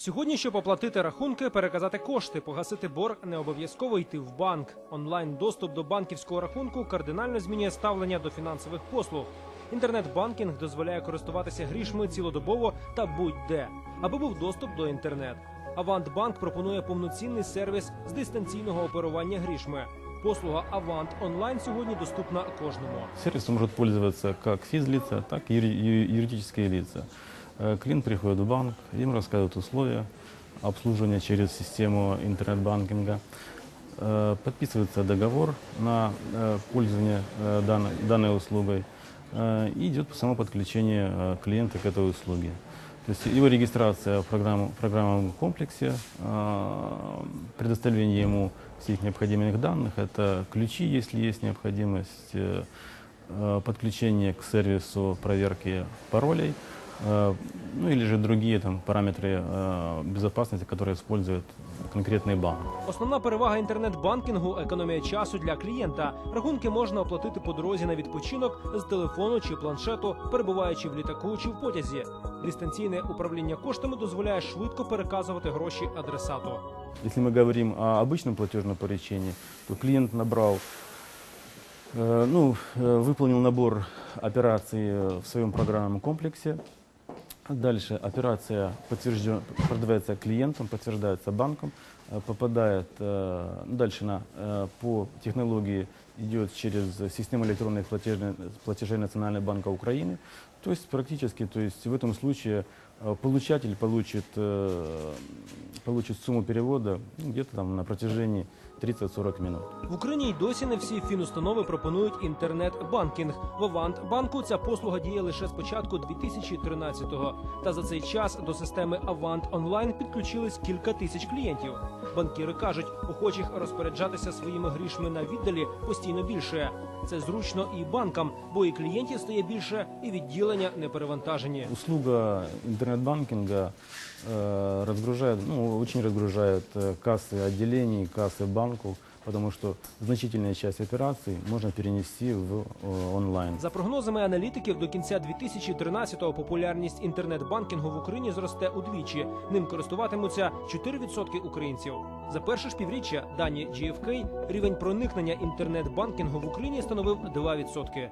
Сьогодні, щоб оплатити рахунки, переказати кошти, погасити борг, не обов'язково йти в банк. Онлайн доступ до банківського рахунку кардинально змінює ставлення до фінансових послуг. Інтернет-банкінг дозволяє користуватися грішми цілодобово та будь-де, аби був доступ до інтернет. Авантбанк пропонує повноцінний сервіс з дистанційного оперування грішми. Послуга Авант онлайн сьогодні доступна кожному. Сервисом может пользоваться как физлица, так и юри- ю- лица. Э, Клиент приходит в банк, им рассказывают условия обслуживания через систему интернет-банкинга. Э, Подписывается договор на э, пользование данной, данной услугой и идет само подключение клиента к этой услуге. То есть его регистрация в, программном комплексе, предоставление ему всех необходимых данных, это ключи, если есть необходимость, подключение к сервису проверки паролей, ну или же другие там, параметры э, безопасности, которые использует конкретный банк. Основна перевага інтернет-банкінгу економія часу для клієнта. Рахунки можна оплатити по дорозі на відпочинок з телефону чи планшету, перебуваючи в літаку чи в потязі. Дистанційне управління коштами дозволяє швидко переказувати гроші адресату. Если мы говорим о обычном платежном поручении, то клиент набрал, э, ну, э, выполнил набор операций э, в своем программном комплексе. Дальше операция подтвержден, продавается клиентам, подтверждается банком, э, попадает э, ну, дальше на, э, по технологии идет через систему электронных платежей, платежей Национального банка Украины. То есть практически, то есть в этом случае э, получатель получит, э, получит сумму перевода ну, где-то там на протяжении 30-40 минут. В Україні й досі не всі фінустанови пропонують інтернет-банкінг. В Авант-банку ця послуга діє лише з початку 2013-го. Та за цей час до системи Авант онлайн підключились кілька тисяч клієнтів. Банкіри кажуть, охочих розпоряджатися своїми грішми на віддалі постійно більше. Це зручно і банкам, бо і клієнтів стає більше, і відділення не перевантажені. Услуга интернет-банкинга э, разгружает, ну, очень разгружает э, кассы отделений, кассы банков, потому что значительная часть операций можно перенести в э, онлайн. За прогнозами аналітиків, до кінця 2013-го популярність інтернет-банкінгу в Україні зросте удвічі. Ним користуватимуться 4% українців. За перше ж півріччя дані GFK, рівень проникнення інтернет-банкінгу в Україні становив 2%.